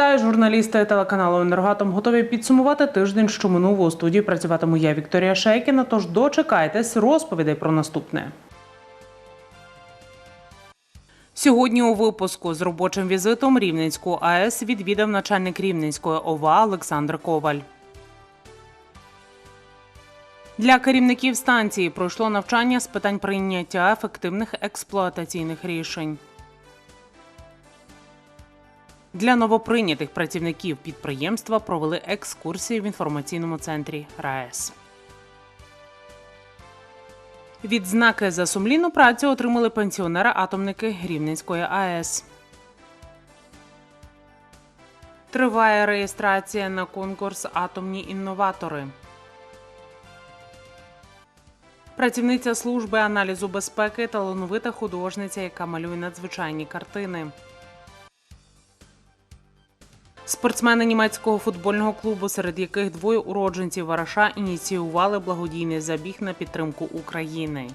Вітаю журналісти телеканалу Енергатом. Готові підсумувати тиждень, що минув у студії. Працюватиму я Вікторія Шейкіна. Тож дочекайтесь розповідей про наступне. Сьогодні у випуску з робочим візитом Рівненську АЕС відвідав начальник Рівненської ОВА Олександр Коваль. Для керівників станції пройшло навчання з питань прийняття ефективних експлуатаційних рішень. Для новоприйнятих працівників підприємства провели екскурсії в інформаційному центрі РаЕС. Відзнаки за сумлінну працю отримали пенсіонери-атомники Рівненської АЕС. Триває реєстрація на конкурс Атомні інноватори. Працівниця служби аналізу безпеки талановита художниця, яка малює надзвичайні картини. Спортсмени німецького футбольного клубу, серед яких двоє уродженців Вараша, ініціювали благодійний забіг на підтримку України.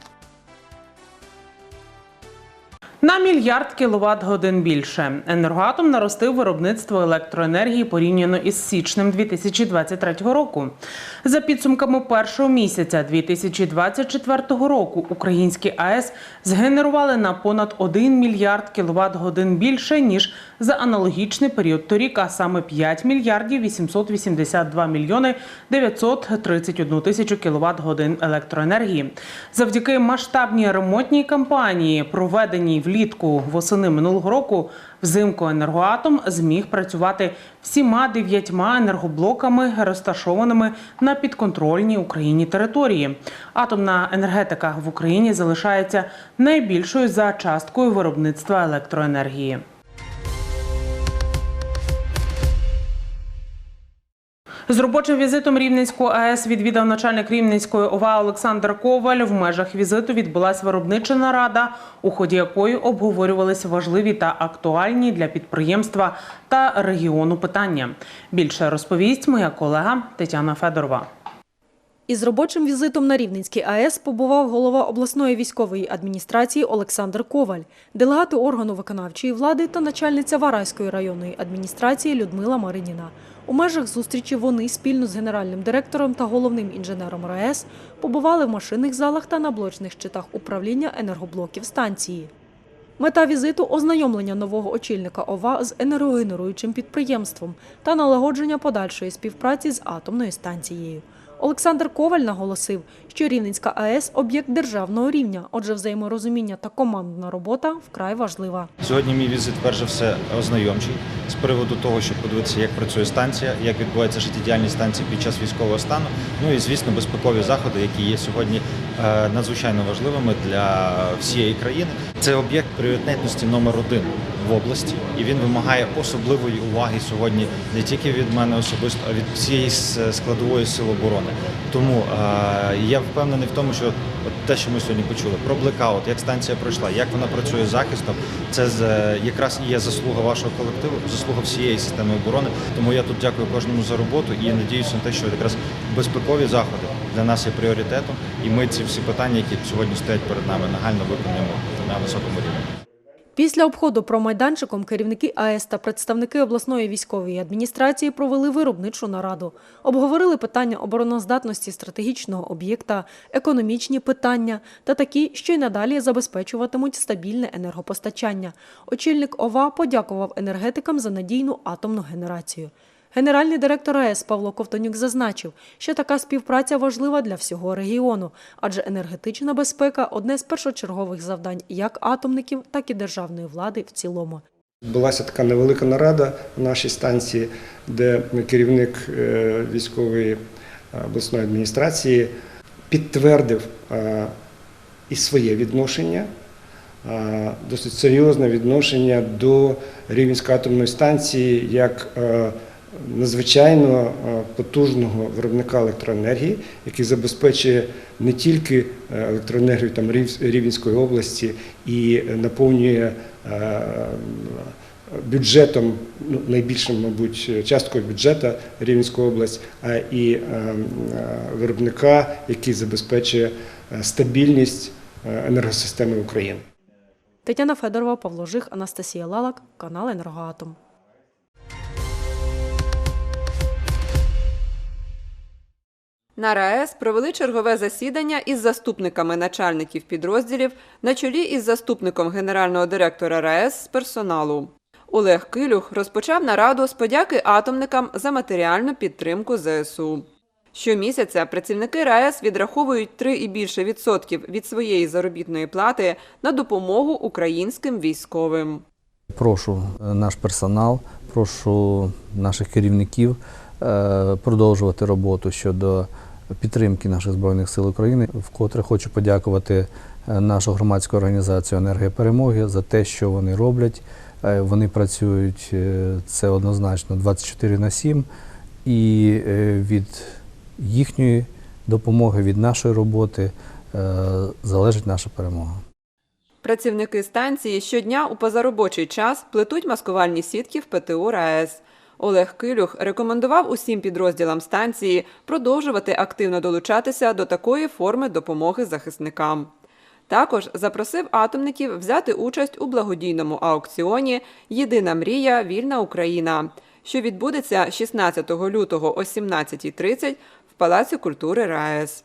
На мільярд кіловат годин більше енергоатом наростив виробництво електроенергії порівняно із січнем 2023 року. За підсумками першого місяця 2024 року українські АЕС згенерували на понад 1 мільярд кіловат годин більше ніж за аналогічний період торік, а саме 5 мільярдів 882 мільйони 931 тисячу кіловат годин електроенергії. Завдяки масштабній ремонтній кампанії, проведеній влітку восени минулого року, взимку енергоатом зміг працювати всіма дев'ятьма енергоблоками, розташованими на підконтрольній Україні території. Атомна енергетика в Україні залишається найбільшою за часткою виробництва електроенергії. З робочим візитом Рівненську АЕС відвідав начальник Рівненської ОВА Олександр Коваль. В межах візиту відбулася виробнича нарада, у ході якої обговорювалися важливі та актуальні для підприємства та регіону питання. Більше розповість моя колега Тетяна Федорова. Із робочим візитом на Рівненський АЕС побував голова обласної військової адміністрації Олександр Коваль, делегати органу виконавчої влади та начальниця Вараської районної адміністрації Людмила Мариніна. У межах зустрічі вони спільно з генеральним директором та головним інженером РаЕС побували в машинних залах та на блочних щитах управління енергоблоків станції. Мета візиту ознайомлення нового очільника ОВА з енергогенеруючим підприємством та налагодження подальшої співпраці з атомною станцією. Олександр Коваль наголосив, що Рівненська АЕС об'єкт державного рівня, отже, взаєморозуміння та командна робота вкрай важлива. Сьогодні мій візит, перш за все, ознайомчий з приводу того, щоб подивитися, як працює станція, як відбувається життєдіяльність станції під час військового стану. Ну і звісно, безпекові заходи, які є сьогодні е, надзвичайно важливими для всієї країни. Це об'єкт пріоритетності номер один в області, і він вимагає особливої уваги сьогодні не тільки від мене особисто, а від всієї складової сил оборони. Тому е, я впевнений в тому, що от те, що ми сьогодні почули, про блекаут, як станція пройшла, як вона працює з захистом, це е, якраз і є заслуга вашого колективу, заслуга всієї системи оборони. Тому я тут дякую кожному за роботу і надіюся на те, що якраз безпекові заходи для нас є пріоритетом, і ми ці всі питання, які сьогодні стоять перед нами, нагально виконуємо на високому рівні. Після обходу промайданчиком керівники АЕС та представники обласної військової адміністрації провели виробничу нараду. Обговорили питання обороноздатності стратегічного об'єкта, економічні питання та такі, що й надалі забезпечуватимуть стабільне енергопостачання. Очільник ОВА подякував енергетикам за надійну атомну генерацію. Генеральний директор АЕС Павло Ковтонюк зазначив, що така співпраця важлива для всього регіону, адже енергетична безпека одне з першочергових завдань як атомників, так і державної влади в цілому. Відбулася така невелика нарада в нашій станції, де керівник е, військової е, обласної адміністрації підтвердив е, і своє відношення, досить серйозне відношення до Рівненської атомної станції як надзвичайно е, потужного виробника електроенергії, який забезпечує не тільки е, електроенергію там Рів- Рівненської області і наповнює е, бюджетом, ну, найбільшим, мабуть, часткою бюджету Рівненської області, а і виробника, який забезпечує стабільність енергосистеми України. Тетяна Федорова, Павло Жих, Анастасія Лалак, канал Енергоатом. На РаЕС провели чергове засідання із заступниками начальників підрозділів на чолі із заступником генерального директора РаЕС з персоналу. Олег Килюх розпочав нараду з подяки атомникам за матеріальну підтримку ЗСУ. Щомісяця працівники РаЕС відраховують 3 і більше відсотків від своєї заробітної плати на допомогу українським військовим. Прошу е, наш персонал, прошу наших керівників е, продовжувати роботу щодо підтримки наших збройних сил України. Вкотре хочу подякувати е, нашу громадську організацію енергія перемоги за те, що вони роблять. Е, Вони працюють е, це однозначно 24 на 7 і від їхньої допомоги, від нашої роботи залежить наша перемога. Працівники станції щодня у позаробочий час плетуть маскувальні сітки в ПТУ РаЕС. Олег Килюх рекомендував усім підрозділам станції продовжувати активно долучатися до такої форми допомоги захисникам. Також запросив атомників взяти участь у благодійному аукціоні Єдина мрія Вільна Україна, що відбудеться 16 лютого о 17.30 в Палаці культури РаЕС.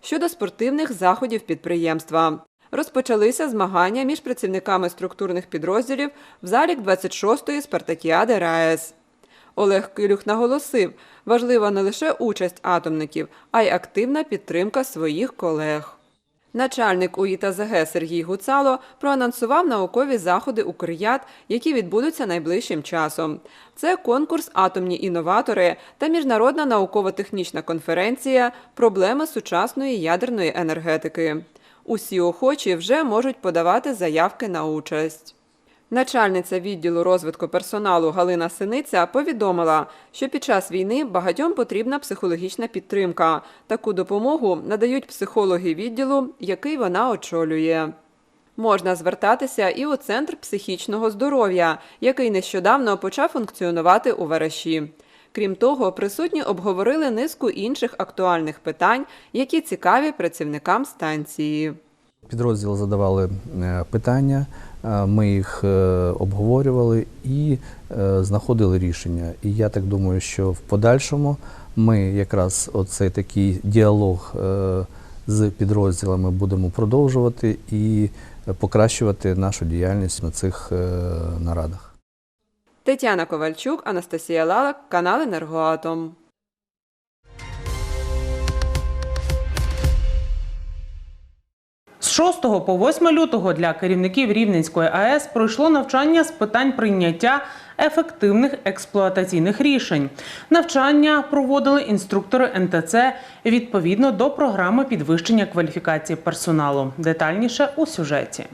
Щодо спортивних заходів підприємства. Розпочалися змагання між працівниками структурних підрозділів в залі 26-ї спартакіади РаЕС. Олег Килюх наголосив, важлива не лише участь атомників, а й активна підтримка своїх колег. Начальник УІТАЗГ Сергій Гуцало проанонсував наукові заходи «Укрят», які відбудуться найближчим часом. Це конкурс Атомні інноватори та міжнародна науково-технічна конференція Проблеми сучасної ядерної енергетики. Усі охочі вже можуть подавати заявки на участь. Начальниця відділу розвитку персоналу Галина Синиця повідомила, що під час війни багатьом потрібна психологічна підтримка. Таку допомогу надають психологи відділу, який вона очолює. Можна звертатися і у центр психічного здоров'я, який нещодавно почав функціонувати у Вараші. Крім того, присутні обговорили низку інших актуальних питань, які цікаві працівникам станції. Підрозділи задавали е, питання, ми їх е, обговорювали і е, знаходили рішення. І я так думаю, що в подальшому ми якраз оцей такий діалог е, з підрозділами будемо продовжувати і покращувати нашу діяльність на цих е, нарадах. Тетяна Ковальчук, Анастасія Лалак, канал Енергоатом. З 6 по 8 лютого для керівників Рівненської АЕС пройшло навчання з питань прийняття ефективних експлуатаційних рішень. Навчання проводили інструктори НТЦ відповідно до програми підвищення кваліфікації персоналу. Детальніше у сюжеті.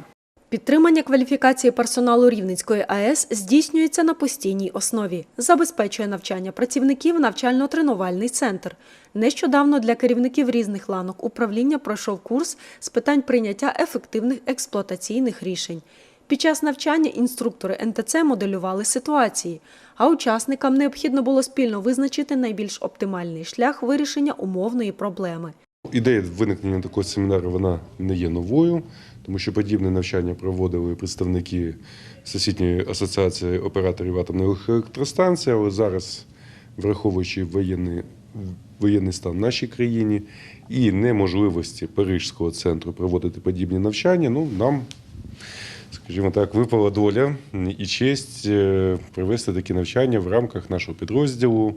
Підтримання кваліфікації персоналу Рівненської АЕС здійснюється на постійній основі, забезпечує навчання працівників навчально-тренувальний центр. Нещодавно для керівників різних ланок управління пройшов курс з питань прийняття ефективних експлуатаційних рішень. Під час навчання інструктори НТЦ моделювали ситуації, а учасникам необхідно було спільно визначити найбільш оптимальний шлях вирішення умовної проблеми. Ідея виникнення такого семінару вона не є новою, тому що подібне навчання проводили представники Всесвітньої асоціації операторів атомних електростанцій, але зараз, враховуючи воєнний, воєнний стан в нашій країні і неможливості Парижського центру проводити подібні навчання, ну нам, скажімо так, випала доля і честь е, провести такі навчання в рамках нашого підрозділу.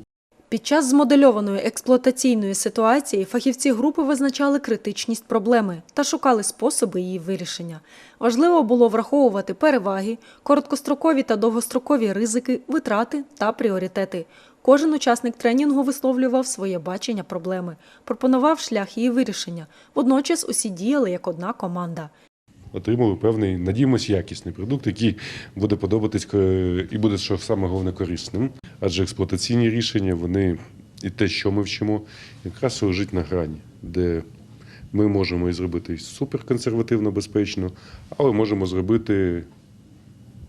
Під час змодельованої експлуатаційної ситуації фахівці групи визначали критичність проблеми та шукали способи її вирішення. Важливо було враховувати переваги, короткострокові та довгострокові ризики, витрати та пріоритети. Кожен учасник тренінгу висловлював своє бачення проблеми, пропонував шлях її вирішення. Водночас усі діяли як одна команда. Отримали певний, надіємось, якісний продукт, який буде подобатись е, і буде, що саме головне, корисним. Адже експлуатаційні рішення, вони і те, що ми вчимо, якраз лежить на грані, де ми можемо і зробити суперконсервативно безпечно, але можемо зробити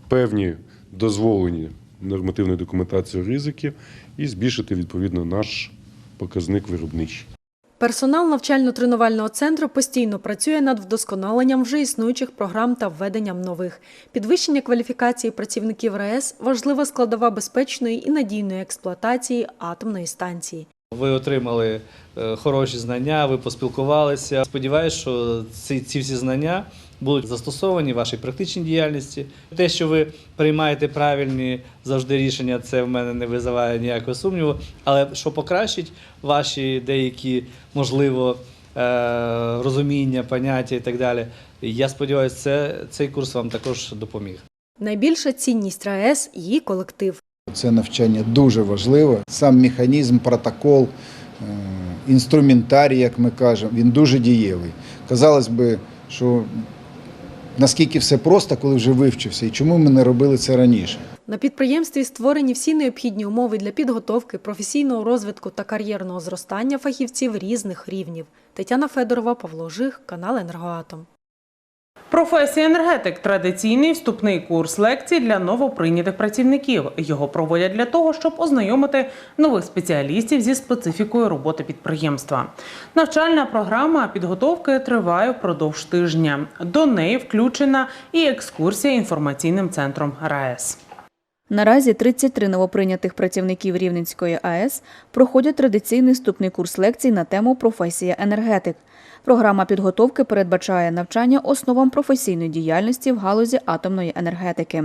певні дозволені нормативною документацією ризики і збільшити відповідно наш показник виробничий. Персонал навчально-тренувального центру постійно працює над вдосконаленням вже існуючих програм та введенням нових. Підвищення кваліфікації працівників РаЕС – важлива складова безпечної і надійної експлуатації атомної станції. Ви отримали е, хороші знання, ви поспілкувалися. Сподіваюсь, що ці, ці всі знання будуть застосовані в вашій практичній діяльності. Те, що ви приймаєте правильні завжди рішення, це в мене не визиває ніякого сумніву. Але що покращить ваші деякі, можливо, е, розуміння, поняття і так далі. Я сподіваюся, це, цей курс вам також допоміг. Найбільша цінність РаЕС – її колектив. Це навчання дуже важливо. Сам механізм, протокол, е, інструментарій, як ми кажемо, він дуже дієвий. Казалось би, що наскільки все просто, коли вже вивчився, і чому ми не робили це раніше. На підприємстві створені всі необхідні умови для підготовки, професійного розвитку та кар'єрного зростання фахівців різних рівнів. Тетяна Федорова, Павло Жих, канал «Енергоатом». Професія енергетик традиційний вступний курс лекцій для новоприйнятих працівників. Його проводять для того, щоб ознайомити нових спеціалістів зі специфікою роботи підприємства. Навчальна програма підготовки триває впродовж тижня. До неї включена і екскурсія інформаційним центром РаЕС. Наразі 33 новоприйнятих працівників Рівненської АЕС проходять традиційний вступний курс лекцій на тему професія енергетик. Програма підготовки передбачає навчання основам професійної діяльності в галузі атомної енергетики.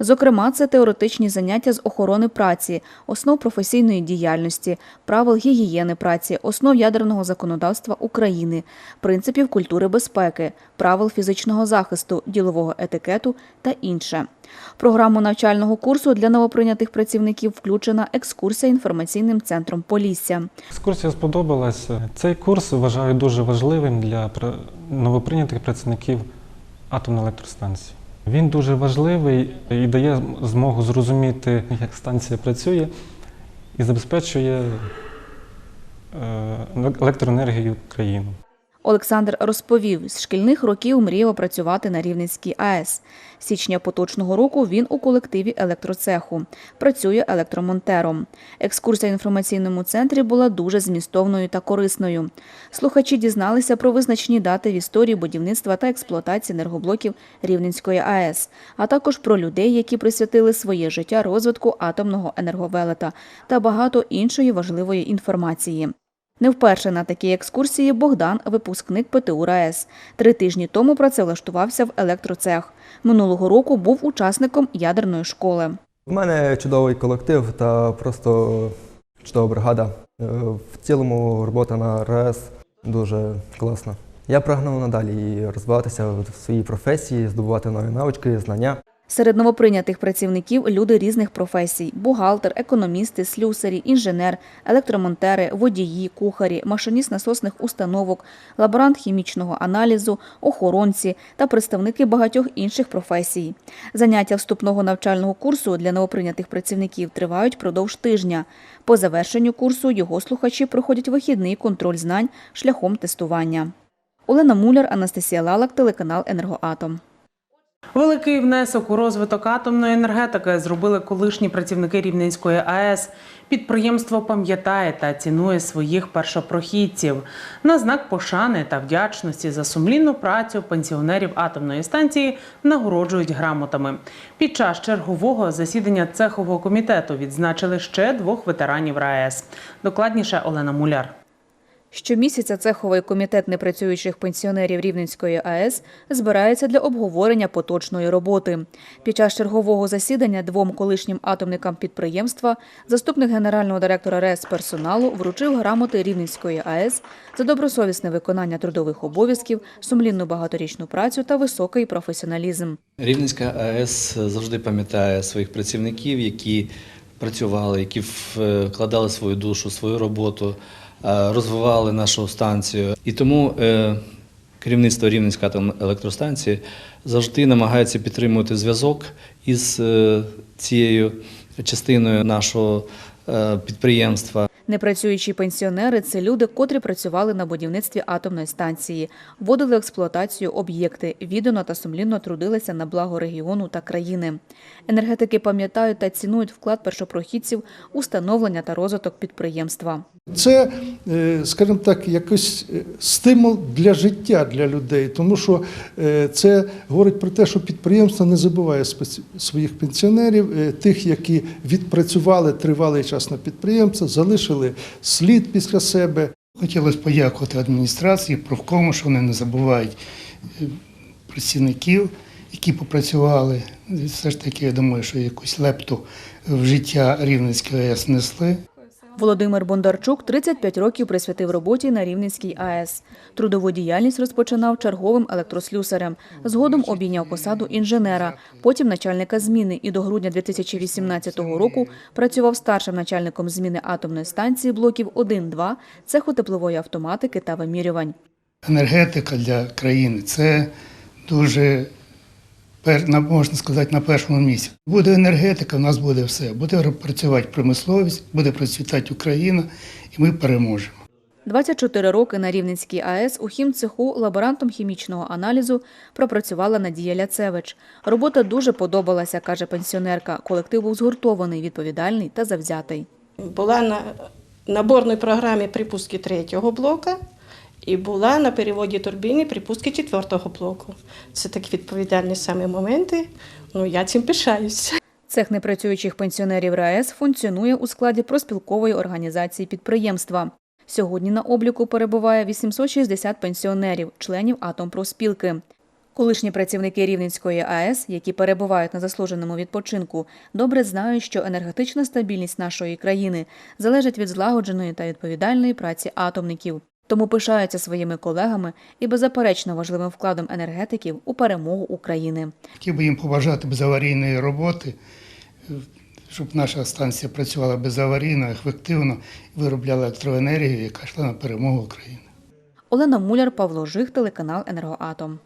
Зокрема, це теоретичні заняття з охорони праці, основ професійної діяльності, правил гігієни праці, основ ядерного законодавства України, принципів культури безпеки, правил фізичного захисту, ділового етикету та інше. Програму навчального курсу для новоприйнятих працівників включена екскурсія інформаційним центром Полісся. Екскурсія сподобалася. Цей курс вважаю дуже важливим для новоприйнятих працівників атомної електростанції. Він дуже важливий і дає змогу зрозуміти, як станція працює і забезпечує е, електроенергію країну. Олександр розповів, з шкільних років мріяв працювати на Рівненській АЕС. З січня поточного року він у колективі електроцеху. Працює електромонтером. Екскурсія в інформаційному центрі була дуже змістовною та корисною. Слухачі дізналися про визначні дати в історії будівництва та експлуатації енергоблоків Рівненської АЕС, а також про людей, які присвятили своє життя розвитку атомного енерговелета та багато іншої важливої інформації. Не вперше на такій екскурсії Богдан, випускник ПТУ РаЕС. Три тижні тому працевлаштувався в електроцех. Минулого року був учасником ядерної школи. У мене чудовий колектив та просто чудова бригада. Е, В цілому робота на РАЕС дуже класна. Я прагну надалі розвиватися в своїй професії, здобувати нові навички, знання. Серед новоприйнятих працівників люди різних професій: бухгалтер, економісти, слюсарі, інженер, електромонтери, водії, кухарі, машиніст насосних установок, лаборант хімічного аналізу, охоронці та представники багатьох інших професій. Заняття вступного навчального курсу для новоприйнятих працівників тривають впродовж тижня. По завершенню курсу його слухачі проходять вихідний контроль знань шляхом тестування. Олена Муляр, Анастасія Лалак, телеканал Енергоатом. Великий внесок у розвиток атомної енергетики зробили колишні працівники Рівненської АЕС. Підприємство пам'ятає та цінує своїх першопрохідців. На знак пошани та вдячності за сумлінну працю пенсіонерів атомної станції нагороджують грамотами. Під час чергового засідання цехового комітету відзначили ще двох ветеранів РаЕС. Докладніше Олена Муляр. Щомісяця цеховий комітет непрацюючих пенсіонерів Рівненської АЕС збирається для обговорення поточної роботи. Під час чергового засідання двом колишнім атомникам підприємства заступник генерального директора РЕС персоналу вручив грамоти Рівненської АЕС за добросовісне виконання трудових обов'язків, сумлінну багаторічну працю та високий професіоналізм. Рівненська АЕС завжди пам'ятає своїх працівників, які працювали, які вкладали свою душу, свою роботу, е, розвивали нашу станцію. І тому е, керівництво Рівненської електростанції завжди намагається підтримувати зв'язок із е, цією частиною нашого е, підприємства. Непрацюючі пенсіонери це люди, котрі працювали на будівництві атомної станції, вводили в експлуатацію об'єкти, віддано та сумлінно трудилися на благо регіону та країни. Енергетики пам'ятають та цінують вклад першопрохідців у становлення та розвиток підприємства. Це, е, скажімо так, якийсь е, стимул для життя для людей, тому що е, це говорить про те, що підприємство не забуває своїх пенсіонерів, тих, які відпрацювали тривалий час. частного підприємця, залишили слід після себе. Хотілося подякувати адміністрації, профкому, що вони не забувають працівників, які попрацювали. Все ж таки, я думаю, що якусь лепту в життя Рівненської АЕС несли. Володимир Бондарчук 35 років присвятив роботі на Рівненській АЕС. Трудову діяльність розпочинав черговим електрослюсарем. Згодом обійняв посаду інженера, потім начальника зміни і до грудня 2018 року працював старшим начальником зміни атомної станції блоків 1-2, цеху теплової автоматики та вимірювань. Енергетика для країни це дуже можна сказати на першому місці. Буде енергетика, в нас буде все. Буде працювати промисловість, буде процвітати Україна, і ми переможемо. 24 роки на Рівненській АЕС у хімцеху лаборантом хімічного аналізу пропрацювала Надія Ляцевич. Робота дуже подобалася, каже пенсіонерка. Колектив був згуртований, відповідальний та завзятий. Була на наборній програмі припуски третього блока і була на переводі турбіни припуски четвертого блоку. Це такі відповідальні саме моменти. Ну, я цим пишаюся. Цех непрацюючих пенсіонерів РаЕС функціонує у складі проспілкової організації підприємства. Сьогодні на обліку перебуває 860 пенсіонерів, членів Атомпроспілки. Колишні працівники Рівненської АЕС, які перебувають на заслуженому відпочинку, добре знають, що енергетична стабільність нашої країни залежить від злагодженої та відповідальної праці атомників. Тому пишаються своїми колегами і беззаперечно важливим вкладом енергетиків у перемогу України. Хотів би їм побажати безаварійної роботи, щоб наша станція працювала безаварійно, ефективно виробляла електроенергію, яка йшла на перемогу України. Олена Муляр, Павло Жих, телеканал Енергоатом.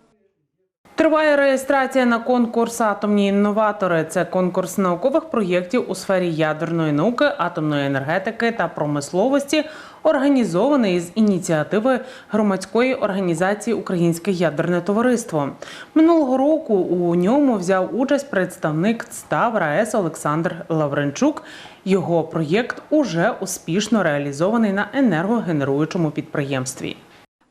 Триває реєстрація на конкурс Атомні інноватори. Це конкурс наукових проєктів у сфері ядерної науки, атомної енергетики та промисловості, організований з ініціативи громадської організації Українське ядерне товариство. Минулого року у ньому взяв участь представник ЦТАВ РаЕС Олександр Лавренчук. Його проєкт уже успішно реалізований на енергогенеруючому підприємстві.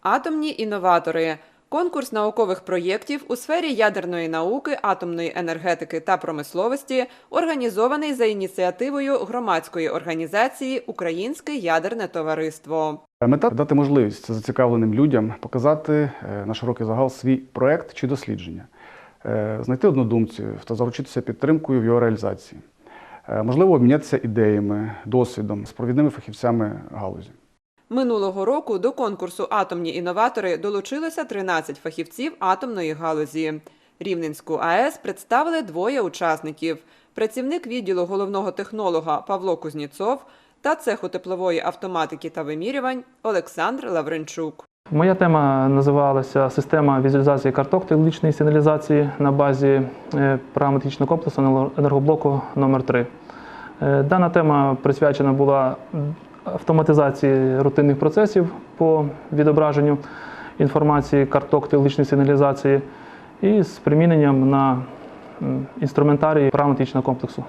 Атомні інноватори. Конкурс наукових проєктів у сфері ядерної науки, атомної енергетики та промисловості організований за ініціативою громадської організації Українське ядерне товариство. Мета дати можливість зацікавленим людям показати е, на широкий загал свій проект чи дослідження, е, знайти однодумців та заручитися підтримкою в його реалізації, Е, можливо, обмінятися ідеями, досвідом з провідними фахівцями галузі. Минулого року до конкурсу Атомні інноватори долучилося 13 фахівців атомної галузі. Рівненську АЕС представили двоє учасників: працівник відділу головного технолога Павло Кузніцов та цеху теплової автоматики та вимірювань Олександр Лавренчук. Моя тема називалася Система візуалізації карток телевізійної сигналізації на базі е, параметричного комплексу енергоблоку номер 3 Дана тема присвячена була автоматизації рутинних процесів по відображенню інформації карток телевізійної сигналізації і з приміненням на інструментарії параметричного комплексу.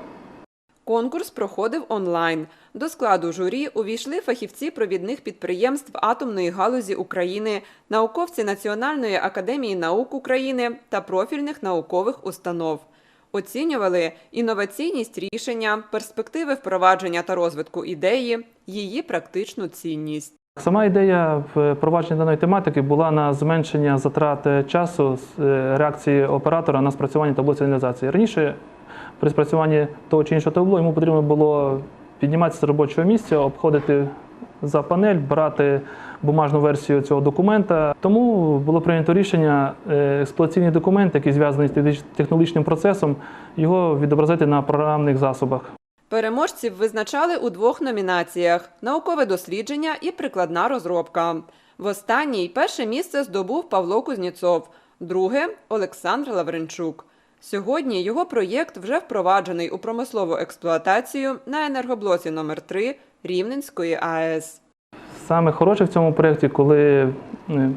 Конкурс проходив онлайн. До складу журі увійшли фахівці провідних підприємств атомної галузі України, науковці Національної академії наук України та профільних наукових установ. Оцінювали інноваційність рішення, перспективи впровадження та розвитку ідеї, її практичну цінність. Сама ідея впровадження даної тематики була на зменшення затрат часу е, реакції оператора на спрацювання табло сигналізації. Раніше при спрацюванні того чи іншого табло йому потрібно було підніматися з робочого місця, обходити за панель, брати бумажну версію цього документа. Тому було прийнято рішення е, експлуатаційний документ, який зв'язаний з технологічним процесом, його відобразити на програмних засобах. Переможців визначали у двох номінаціях: наукове дослідження і прикладна розробка. В останній перше місце здобув Павло Кузніцов, друге Олександр Лавренчук. Сьогодні його проєкт вже впроваджений у промислову експлуатацію на енергоблоці номер 3 Рівненської АЕС. Саме хороше в цьому проєкті, коли е,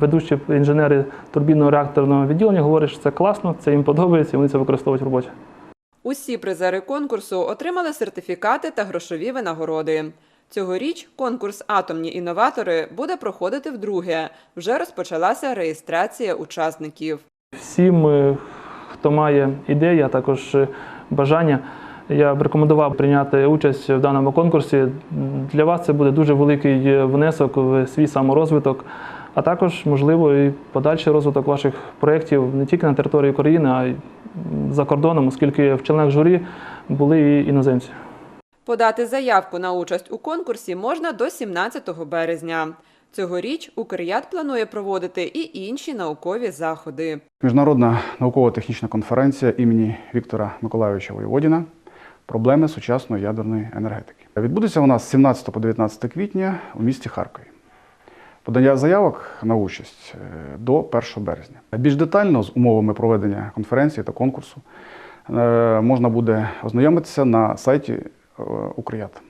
ведучі інженери турбінного реакторного відділення говорять, що це класно, це їм подобається, і вони це використовують в роботі. Усі призери конкурсу отримали сертифікати та грошові винагороди. Цьогоріч конкурс Атомні інноватори буде проходити вдруге. Вже розпочалася реєстрація учасників. Всім, е, хто має ідеї, а також е, бажання, Я б рекомендував прийняти участь в даному конкурсі. Для вас це буде дуже великий внесок в свій саморозвиток, а також, можливо, і подальший розвиток ваших проєктів не тільки на території України, а й за кордоном, оскільки в членах журі були і іноземці. Подати заявку на участь у конкурсі можна до 17 березня. Цьогоріч Укряд планує проводити і інші наукові заходи. Міжнародна науково-технічна конференція імені Віктора Миколайовича Воєводіна Проблеми сучасної ядерної енергетики. Відбудеться вона з 17 по 19 квітня у місті Харкові. Подання заявок на участь е, до 1 березня. Більш детально з умовами проведення конференції та конкурсу е, можна буде ознайомитися на сайті е, Укряд.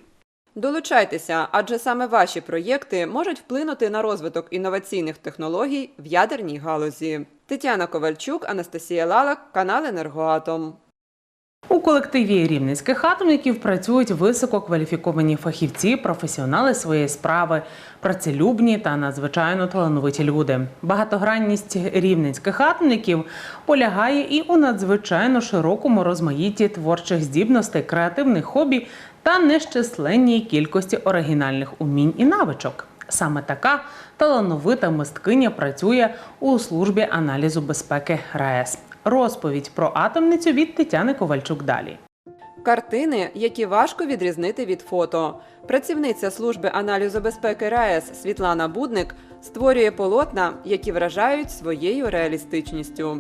Долучайтеся, адже саме ваші проєкти можуть вплинути на розвиток інноваційних технологій в ядерній галузі. Тетяна Ковальчук, Анастасія Лалак, канал Енергоатом. У колективі рівненських атомників працюють висококваліфіковані фахівці, професіонали своєї справи, працелюбні та надзвичайно талановиті люди. Багатогранність рівненських атомників полягає і у надзвичайно широкому розмаїтті творчих здібностей, креативних хобі та нещисленній кількості оригінальних умінь і навичок. Саме така талановита мисткиня працює у службі аналізу безпеки РаЕС. Розповідь про атомницю від Тетяни Ковальчук далі. Картини, які важко відрізнити від фото. Працівниця служби аналізу безпеки РаЕС Світлана Будник створює полотна, які вражають своєю реалістичністю.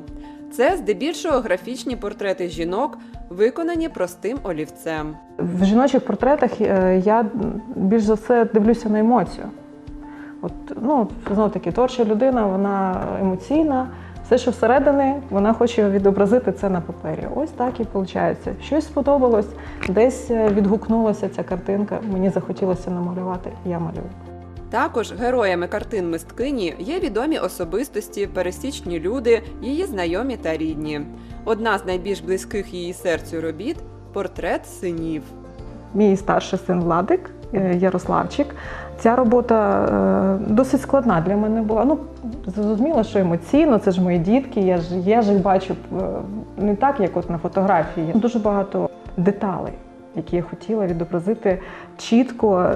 Це здебільшого графічні портрети жінок, виконані простим олівцем. В жіночих портретах е, я більш за все дивлюся на емоцію. От, ну, знову таки, творча людина, вона емоційна. Все, що всередині, вона хоче відобразити це на папері. Ось так і виходить. Щось сподобалось, десь е, відгукнулася ця картинка, мені захотілося намалювати, я малюю. Також героями картин мисткині є відомі особистості, пересічні люди, її знайомі та рідні. Одна з найбільш близьких її серцю робіт портрет синів. Мій старший син Владик е, Ярославчик. Ця робота е, досить складна для мене була. Ну, зрозуміло, що емоційно, це ж мої дітки, я ж, я ж їх бачу е, не так, як от на фотографії. Дуже багато деталей, які я хотіла відобразити чітко е,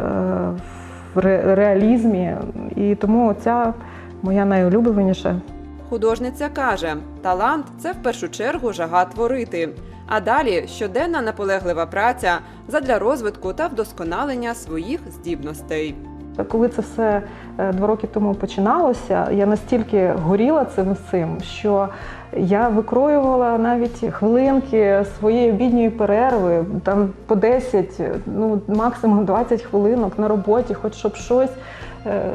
в ре- реалізмі. І тому ця моя найулюбленіша. Художниця каже: талант це в першу чергу жага творити. А далі щоденна наполеглива праця задля розвитку та вдосконалення своїх здібностей. Коли це все е, два роки тому починалося, я настільки горіла цим цим, що я викроювала навіть хвилинки своєї обідньої перерви, там по 10, ну максимум 20 хвилинок на роботі, хоч щоб щось е,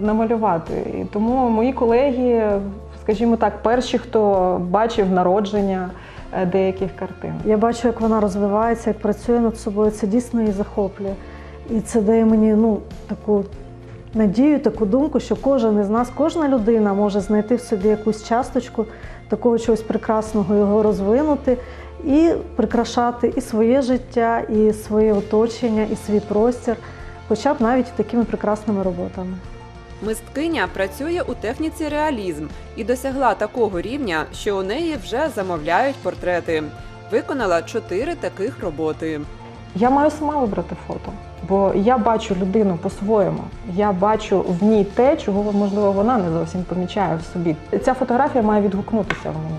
намалювати. І тому мої колеги, скажімо так, перші, хто бачив народження е, деяких картин. Я бачу, як вона розвивається, як працює над собою. Це дійсно її захоплює. І це дає мені ну, таку надію, таку думку, що кожен із нас, кожна людина може знайти в собі якусь часточку такого чогось прекрасного, його розвинути і прикрашати і своє життя, і своє оточення, і свій простір, хоча б навіть такими прекрасними роботами. Мисткиня працює у техніці реалізм і досягла такого рівня, що у неї вже замовляють портрети. Виконала чотири таких роботи. Я маю сама вибрати фото, бо я бачу людину по-своєму. Я бачу в ній те, чого можливо вона не зовсім помічає в собі. Ця фотографія має відгукнутися в мені.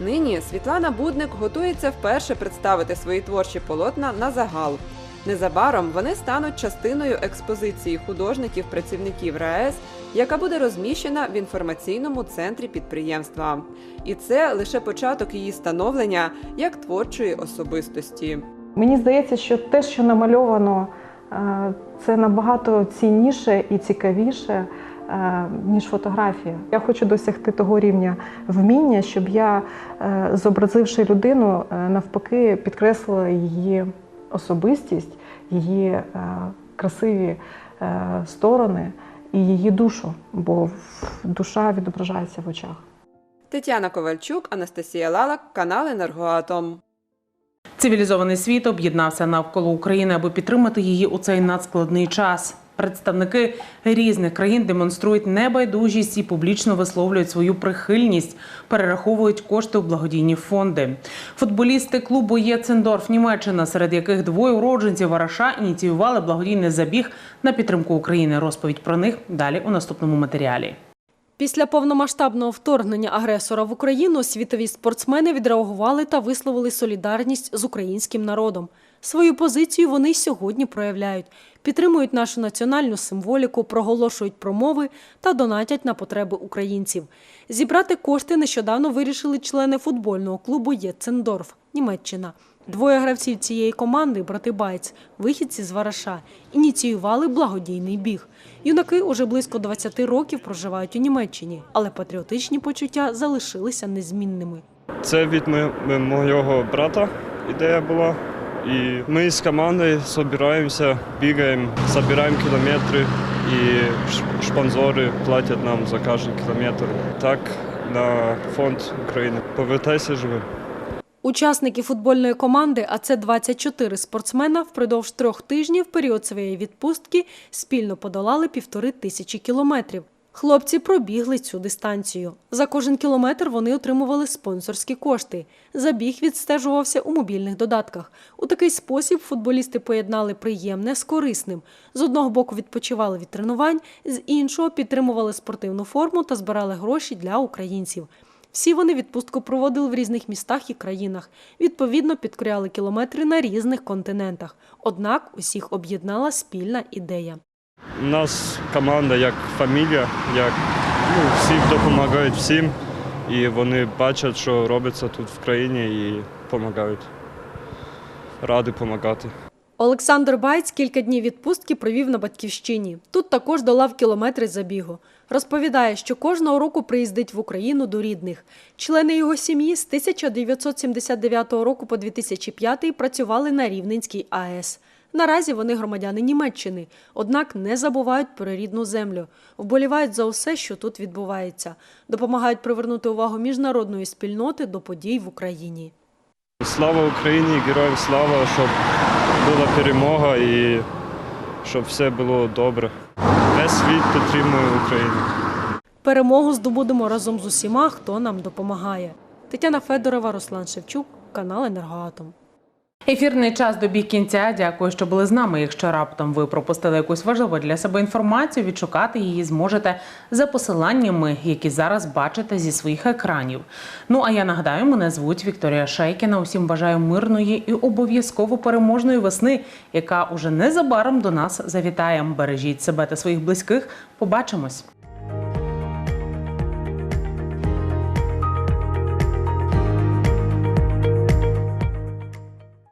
Нині Світлана Будник готується вперше представити свої творчі полотна на загал. Незабаром вони стануть частиною експозиції художників-працівників РаЕС, яка буде розміщена в інформаційному центрі підприємства. І це лише початок її становлення як творчої особистості. Мені здається, що те, що намальовано, е, це набагато цінніше і цікавіше, е, ніж фотографія. Я хочу досягти того рівня вміння, щоб я, е, зобразивши людину, навпаки, підкреслила її особистість, її красиві сторони і її душу, бо душа відображається в очах. Тетяна Ковальчук, Анастасія Лалак, канал Енергоатом. Цивілізований світ об'єднався навколо України, аби підтримати її у цей надскладний час. Представники різних країн демонструють небайдужість і публічно висловлюють свою прихильність, перераховують кошти у благодійні фонди. Футболісти клубу Єцендорф Німеччина, серед яких двоє уродженців Вараша, ініціювали благодійний забіг на підтримку України. Розповідь про них далі у наступному матеріалі. Після повномасштабного вторгнення агресора в Україну світові спортсмени відреагували та висловили солідарність з українським народом. Свою позицію вони сьогодні проявляють, підтримують нашу національну символіку, проголошують промови та донатять на потреби українців. Зібрати кошти нещодавно вирішили члени футбольного клубу Єцендорф, Німеччина. Двоє гравців цієї команди, брати Байц, вихідці з Вараша, ініціювали благодійний біг. Юнаки уже близько 20 років проживають у Німеччині, але патріотичні почуття залишилися незмінними. Це від мо- мого брата ідея була. І ми з командою збираємося, бігаємо, збираємо кілометри, і спонсори платять нам за кожен кілометр. Так, на фонд України. Повертайся живим. Учасники футбольної команди, а це 24 спортсмена, впродовж трьох тижнів період своєї відпустки спільно подолали півтори тисячі кілометрів. Хлопці пробігли цю дистанцію. За кожен кілометр вони отримували спонсорські кошти. Забіг відстежувався у мобільних додатках. У такий спосіб футболісти поєднали приємне з корисним. З одного боку відпочивали від тренувань, з іншого підтримували спортивну форму та збирали гроші для українців. Всі вони відпустку проводили в різних містах і країнах. Відповідно, підкоряли кілометри на різних континентах. Однак усіх об'єднала спільна ідея. У нас команда як фамілія, як ну, всі допомагають всім, і вони бачать, що робиться тут в країні і допомагають. Раді допомагати. Олександр Байць кілька днів відпустки провів на батьківщині. Тут також долав кілометри забігу. Розповідає, що кожного року приїздить в Україну до рідних. Члени його сім'ї з 1979 року по 2005 працювали на Рівненській АЕС. Наразі вони громадяни Німеччини, однак не забувають про рідну землю, вболівають за усе, що тут відбувається, допомагають привернути увагу міжнародної спільноти до подій в Україні. Слава Україні, героям слава, щоб була перемога і щоб все було добре. Весь світ підтримує Україну. Перемогу здобудемо разом з усіма, хто нам допомагає. Тетяна Федорова, Руслан Шевчук, канал Енергоатом. Ефірний час добіг кінця. Дякую, що були з нами. Якщо раптом ви пропустили якусь важливу для себе інформацію, відшукати її зможете за посиланнями, які зараз бачите зі своїх екранів. Ну а я нагадаю, мене звуть Вікторія Шейкіна. Усім бажаю мирної і обов'язково переможної весни, яка уже незабаром до нас завітає. Бережіть себе та своїх близьких. Побачимось.